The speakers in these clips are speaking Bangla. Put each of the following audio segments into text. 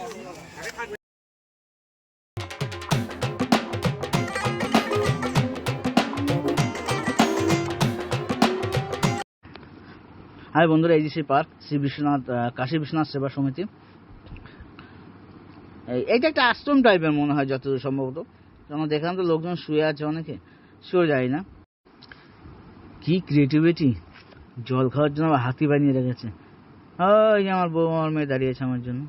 হাই বন্ধুরা, এই পার্ক, শ্রী বিশ্বনাথ কাশী বিশ্বনাথ সেবা সমিতি। এই- এইটা একটা আশ্রম টাইপের মনে হয় যত সম্ভবত। কারণ দেখলাম তো লোকজন শুয়ে আছে অনেকে শুয়ে যায় না। কি ক্রিয়েটিভিটি জল খাওয়ার জন্য হাতি বানিয়ে রেখেছে। ওই যে আমার বউ, আমার মেয়ে দাঁড়িয়েছে আমার জন্য।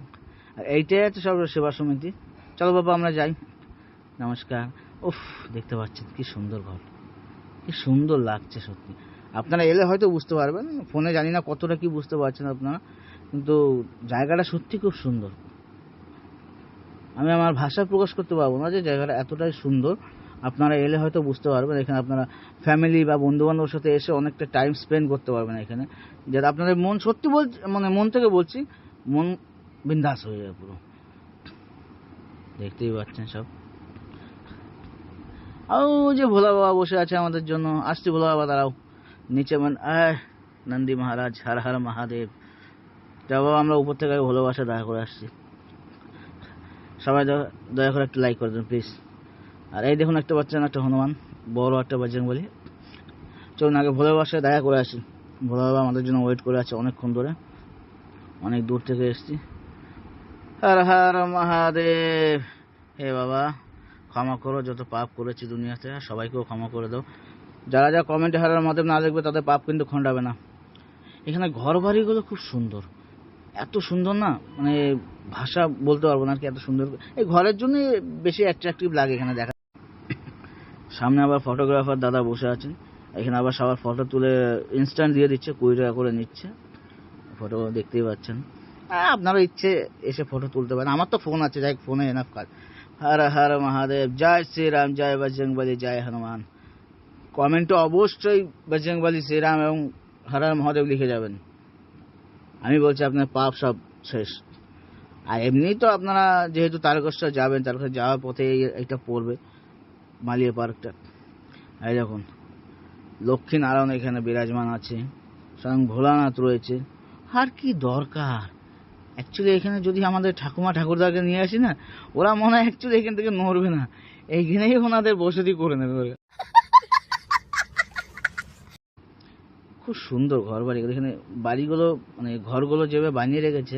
আর এইটাই হচ্ছে সব সেবা সমিতি। চলো বাবা, আমরা যাই। নমস্কার। উফ, দেখতে পাচ্ছেন, কি সুন্দর ঘর। কি সুন্দর লাগছে সত্যি। আপনারা এলে হয়তো বুঝতে পারবেন, ফোনে জানি না কতটা কি বুঝতে পারছেন আপনারা, কিন্তু জায়গাটা সত্যি খুব সুন্দর। আমি আমার ভাষা প্রকাশ করতে পারব না যে জায়গাটা এতটাই সুন্দর। আপনারা এলে হয়তো বুঝতে পারবেন, এখানে আপনারা ফ্যামিলি বা বন্ধু বান্ধবের সাথে এসে অনেকটা টাইম স্পেন্ড করতে পারবেন এখানে। যাতে আপনাদের মন সত্যি বল মানে মন থেকে বলছি, মন বিন্দাস হয়ে যায় পুরো। দেখতেই পাচ্ছেন সব। ও যে ভোলা বাবা বসে আছে আমাদের জন্য। আসছি ভোলা বাবা, দাঁড়াও। নিচে মান নন্দী মহারাজ, হর হর মহাদেব। তা বাবা, আমরা উপর থেকে ভালোবাসা দেখা করে আসছি। সবাই দয়া- দয়া করে একটু লাইক করে দেন প্লিজ আর এই দেখুন একটা বাচ্চা একটা হনুমান। বড় একটা বাচ্চা বলি। চলুন, আগে ভোলে বাসায় দেখা করে আসি। ভোলা বাবা আমাদের জন্য ওয়েট করে আছে অনেকক্ষণ ধরে। অনেক দূর থেকে এসেছি। হর হর মহাদেব। হে বাবা, ক্ষমা করো, যত পাপ করেছি দুনিয়াতে আর সবাইকেও ক্ষমা করে দাও। যারা যা কমেন্টে হারার মাধ্যমে না দেখবে, তাদের পাপ কিন্তু খণ্ডাবে না। এখানে ঘর বাড়িগুলো খুব সুন্দর। এত সুন্দর না? মানে ভাষা বলতে পারব না আর কি, এত সুন্দর। এই ঘরের জন্য বেশি অ্যাট্রাকটিভ লাগে এখানে দেখা। সামনে আবার ফটোগ্রাফার দাদা বসে আছেন। এখানে আবার সবার ফটো তুলে ইনস্ট্যান্ট দিয়ে দিচ্ছে, কুড়ি টাকা করে নিচ্ছে। ফটো দেখতেই পাচ্ছেন। হ্যাঁ আপনারও ইচ্ছে এসে ফটো তুলতে পারেন। আমার তো ফোন আছে, যাই ফোনে এনাফ কাজ। হর হর মহাদেব, জয় শ্রীরাম, জয় বজরংবলী জয় হনুমান। কমেন্টে অবশ্যই বজরংবলী শ্রীরাম এবং হর হর মহাদেব লিখে যাবেন। আমি বলছি, আপনার পাপ সব শেষ। আর এমনি তো আপনারা যেহেতু তারকেশ্বর যাবেন, তারকেশ্বর যাওয়ার পথে এটা পড়বে, মালিয়া পার্কটা। এই দেখুন লক্ষ্মী নারায়ণ এখানে বিরাজমান আছে, স্বয়ং ভোলানাথ রয়েছে। আর কি দরকার? অ্যাকচুয়ালি এখানে যদি আমাদের ঠাকুমা ঠাকুরদাকে নিয়ে আসি না, ওরা মনে হয় অ্যাকচুয়ালি এখান থেকে নড়বে না। এইখানেই ওনাদের বসতি করে নেবে ওরা। খুব সুন্দর ঘর বাড়ি এখানে বাড়িগুলো মানে ঘরগুলো যেভাবে বানিয়ে রেখেছে,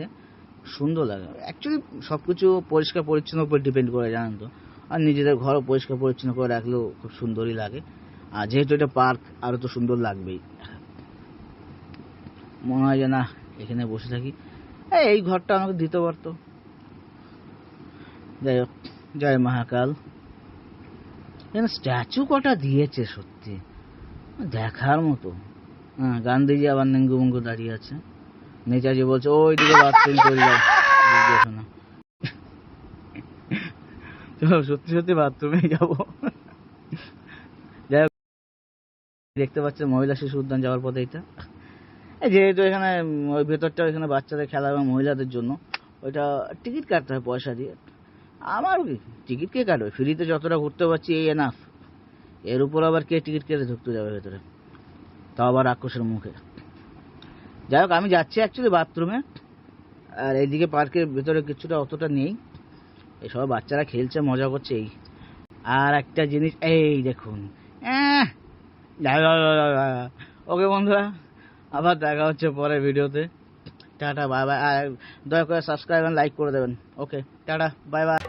সুন্দর লাগে। অ্যাকচুয়ালি সব কিছু পরিষ্কার পরিচ্ছন্ন উপর ডিপেন্ড করে, জানেন তো? আর নিজেদের ঘরও পরিষ্কার পরিচ্ছন্ন করে রাখলেও খুব সুন্দরই লাগে। আর যেহেতু এটা পার্ক আরও তো সুন্দর লাগবেই। মনে হয় যে না, এখানে বসে থাকি। এই, এই ঘরটা আমাকে দিতে পারতো। যাই হোক জয় মহাকাল। এখানে স্ট্যাচু কটা দিয়েছে সত্যি। দেখার মতো। হ্যাঁ গান্ধীজি আবার নেঙ্গু বঙ্গু দাঁড়িয়ে আছে। নেতাজি বলছে ওই দিকে বাথরুম করে। সত্যি সত্যি বাথরুমে যাব। যাই হোক দেখতে পাচ্ছেন মহিলা শিশু উদ্যান যাওয়ার পথে এটা। যেহেতু এখানে ওই ভেতরটা এখানে বাচ্চাদের খেলা এবং মহিলাদের জন্য, ওইটা টিকিট কাটতে হয় পয়সা দিয়ে। আমার কি? টিকিট কে কাটবে? ফ্রিতে যতটা ঘুরতে পারছি, এই এনাফ এর উপর আবার কে টিকিট কেটে ঢুকতে যাবে ভেতরে? তাও আবার রাক্ষসের মুখে। যাই হোক, আমি যাচ্ছি অ্যাকচুয়ালি বাথরুমে আর এইদিকে পার্কের ভেতরে কিছুটা অতটা নেই। এই সব বাচ্চারা খেলছে, মজা করছে, এই। আর একটা জিনিস, এই দেখুন। ওকে বন্ধুরা আবার দেখা হচ্ছে পরে ভিডিওতে। টাটা বাই বাই দয়া করে সাবস্ক্রাইব লাইক করে দেবেন। ওকে টাটা বাই বাই